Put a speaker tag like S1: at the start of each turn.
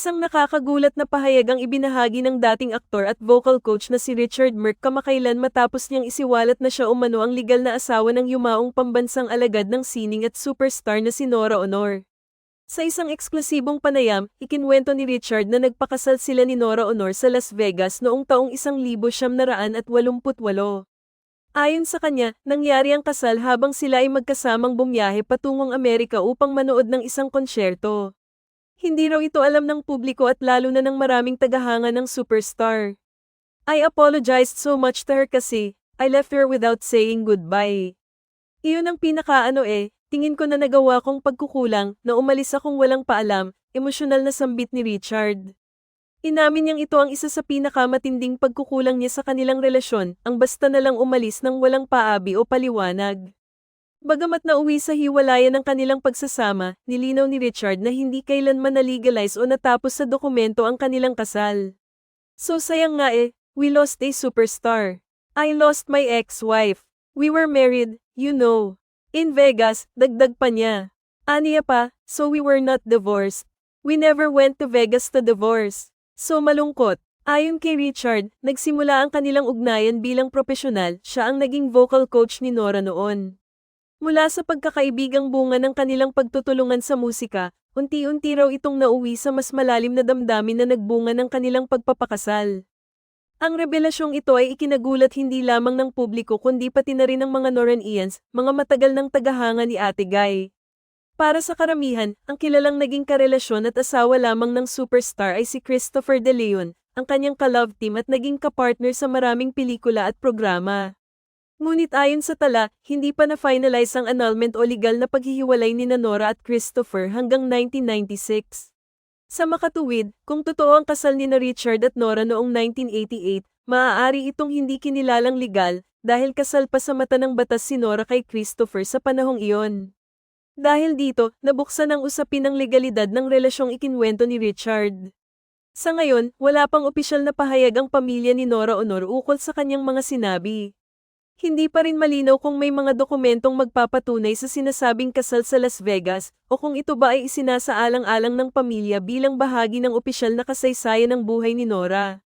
S1: Isang nakakagulat na pahayag ang ibinahagi ng dating aktor at vocal coach na si Richard Merck kamakailan matapos niyang isiwalat na siya umano ang legal na asawa ng yumaong pambansang alagad ng sining at superstar na si Nora Honor. Sa isang eksklusibong panayam, ikinwento ni Richard na nagpakasal sila ni Nora Honor sa Las Vegas noong taong 1988. Ayon sa kanya, nangyari ang kasal habang sila ay magkasamang bumiyahe patungong Amerika upang manood ng isang konsyerto. Hindi raw ito alam ng publiko at lalo na ng maraming tagahanga ng superstar. I apologized so much to her kasi, I left her without saying goodbye. Iyon ang pinakaano eh, tingin ko na nagawa kong pagkukulang, na umalis akong walang paalam, emosyonal na sambit ni Richard. Inamin niyang ito ang isa sa pinakamatinding pagkukulang niya sa kanilang relasyon, ang basta na lang umalis ng walang paabi o paliwanag. Bagamat nauwi sa hiwalayan ng kanilang pagsasama, nilinaw ni Richard na hindi kailanman na-legalize o natapos sa dokumento ang kanilang kasal. So sayang nga eh, we lost a superstar. I lost my ex-wife. We were married, you know. In Vegas, dagdag pa niya. Aniya pa, so we were not divorced. We never went to Vegas to divorce. So malungkot. Ayon kay Richard, nagsimula ang kanilang ugnayan bilang profesional, siya ang naging vocal coach ni Nora noon. Mula sa pagkakaibigang bunga ng kanilang pagtutulungan sa musika, unti-unti raw itong nauwi sa mas malalim na damdamin na nagbunga ng kanilang pagpapakasal. Ang revelasyong ito ay ikinagulat hindi lamang ng publiko kundi pati na rin ng mga Noranians, mga matagal ng tagahanga ni Ate Guy. Para sa karamihan, ang kilalang naging karelasyon at asawa lamang ng superstar ay si Christopher De Leon, ang kanyang ka-love team at naging kapartner sa maraming pelikula at programa. Ngunit ayon sa tala, hindi pa na-finalize ang annulment o legal na paghihiwalay ni Nora at Christopher hanggang 1996. Sa makatuwid, kung totoo ang kasal ni na Richard at Nora noong 1988, maaari itong hindi kinilalang legal dahil kasal pa sa mata ng batas si Nora kay Christopher sa panahong iyon. Dahil dito, nabuksan ang usapin ng legalidad ng relasyong ikinwento ni Richard. Sa ngayon, wala pang opisyal na pahayag ang pamilya ni Nora Honor ukol sa kanyang mga sinabi. Hindi pa rin malinaw kung may mga dokumentong magpapatunay sa sinasabing kasal sa Las Vegas o kung ito ba ay isinasaalang-alang ng pamilya bilang bahagi ng opisyal na kasaysayan ng buhay ni Nora.